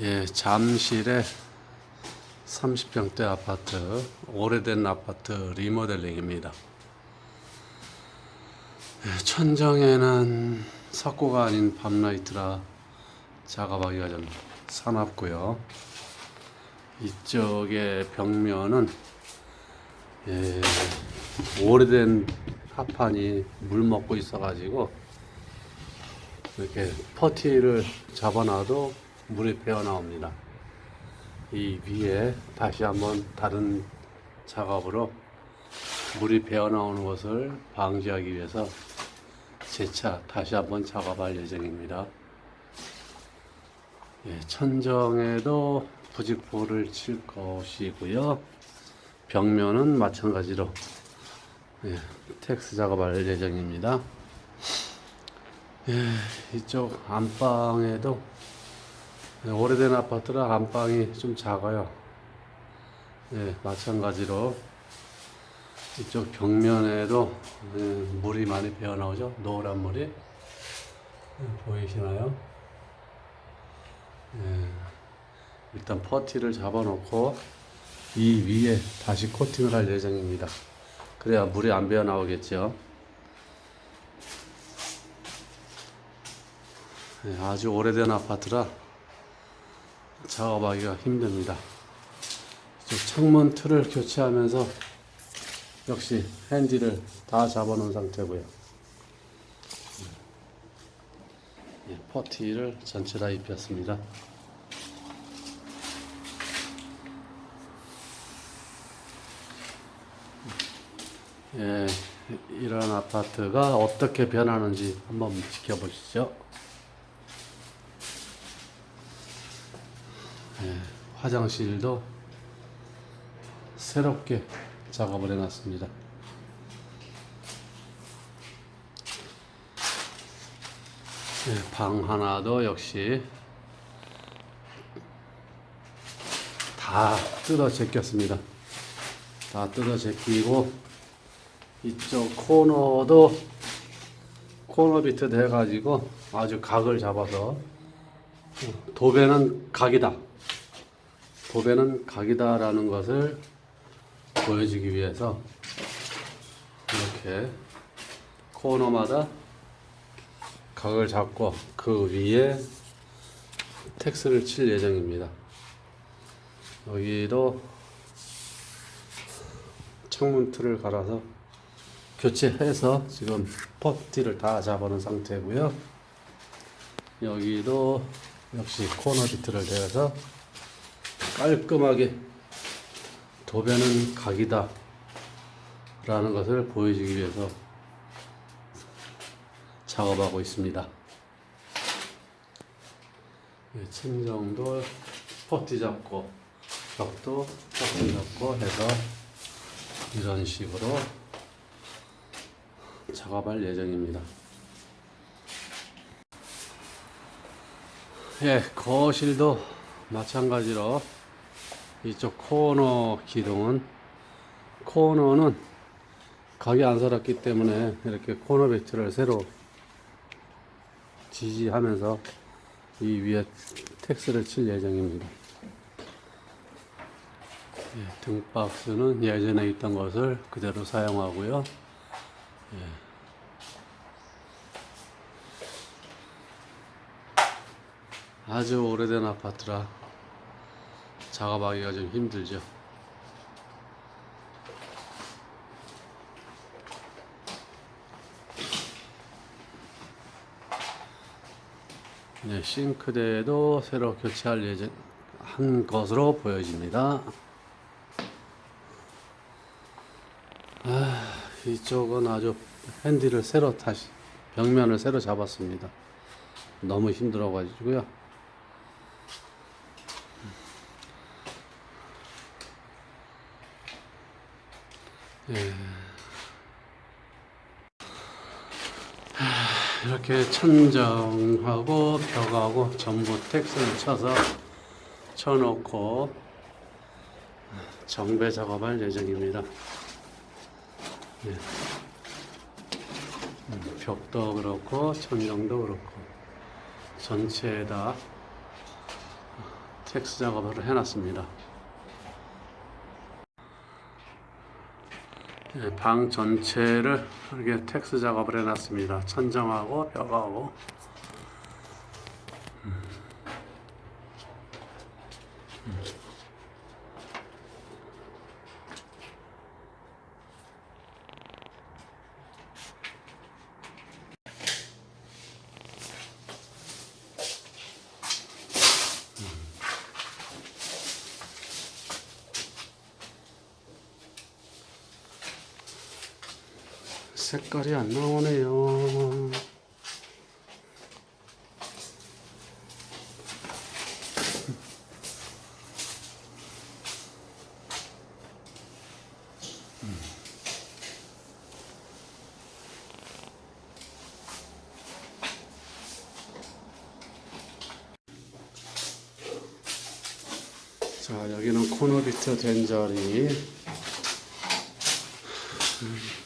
예, 잠실의 30평대 아파트, 오래된 아파트 리모델링입니다. 예, 천정에는 석고가 아닌 밤라이트라 작업하기가 좀 사납고요. 이쪽의 벽면은 예, 오래된 합판이 물 먹고 있어가지고 이렇게 퍼티를 잡아놔도 물이 배어 나옵니다. 이 위에 다시 한번 다른 작업으로 물이 배어 나오는 것을 방지하기 위해서 재차 다시 한번 작업할 예정입니다. 예, 천정에도 부직포를 칠 것이고요. 벽면은 마찬가지로 예, 텍스 작업할 예정입니다. 예, 이쪽 안방에도 예, 오래된 아파트라 안방이 좀 작아요. 예, 마찬가지로 이쪽 벽면에도 예, 물이 많이 배어 나오죠. 노란 물이 예, 보이시나요? 예, 일단 퍼티를 잡아놓고 이 위에 다시 코팅을 할 예정입니다. 그래야 물이 안 배어 나오겠죠. 예, 아주 오래된 아파트라 작업하기가 힘듭니다. 창문 틀을 교체하면서 역시 핸디를 다 잡아놓은 상태고요. 예, 퍼티를 전체 다 입혔습니다. 예, 이런 아파트가 어떻게 변하는지 한번 지켜보시죠. 예, 화장실도 새롭게 작업을 해놨습니다. 예, 방 하나도 역시 다 뜯어 제꼈습니다. 다 뜯어 제끼고 이쪽 코너도 코너 비트 해가지고 아주 각을 잡아서 도배는 각이다. 도배는 각이다라는 것을 보여주기 위해서 이렇게 코너마다 각을 잡고 그 위에 텍스를 칠 예정입니다. 여기도 창문 틀을 갈아서 교체해서 지금 퍼티를 다 잡아놓은 상태고요. 여기도 역시 코너 비트를 대서 깔끔하게 도배는 각이다 라는 것을 보여주기 위해서 작업하고 있습니다. 예, 천정도 퍼티 잡고 벽도 퍼티 잡고 해서 이런 식으로 작업할 예정입니다. 예, 거실도 마찬가지로 이쪽 코너 기둥은 코너는 각이 안 살았기 때문에 이렇게 코너 배치를 새로 지지하면서 이 위에 텍스를 칠 예정입니다. 예, 등박스는 예전에 있던 것을 그대로 사용하고요. 아주 오래된 아파트라 작업하기가 좀 힘들죠. 네, 싱크대도 새로 교체할 예정 한 것으로 보여집니다. 아, 이쪽은 아주 핸디를 새로 다시 벽면을 새로 잡았습니다. 너무 힘들어 가지고요. 예. 하, 이렇게 천정하고 벽하고 전부 텍스를 쳐서 쳐놓고 정배 작업할 예정입니다. 예. 음, 벽도 그렇고 천정도 그렇고 전체에다 텍스 작업을 해놨습니다. 예, 방 전체를 이렇게 텍스 작업을 해놨습니다. 천장하고 벽하고 색깔이 안 나오네요. 자, 여기는 코너비트 된 자리. 음.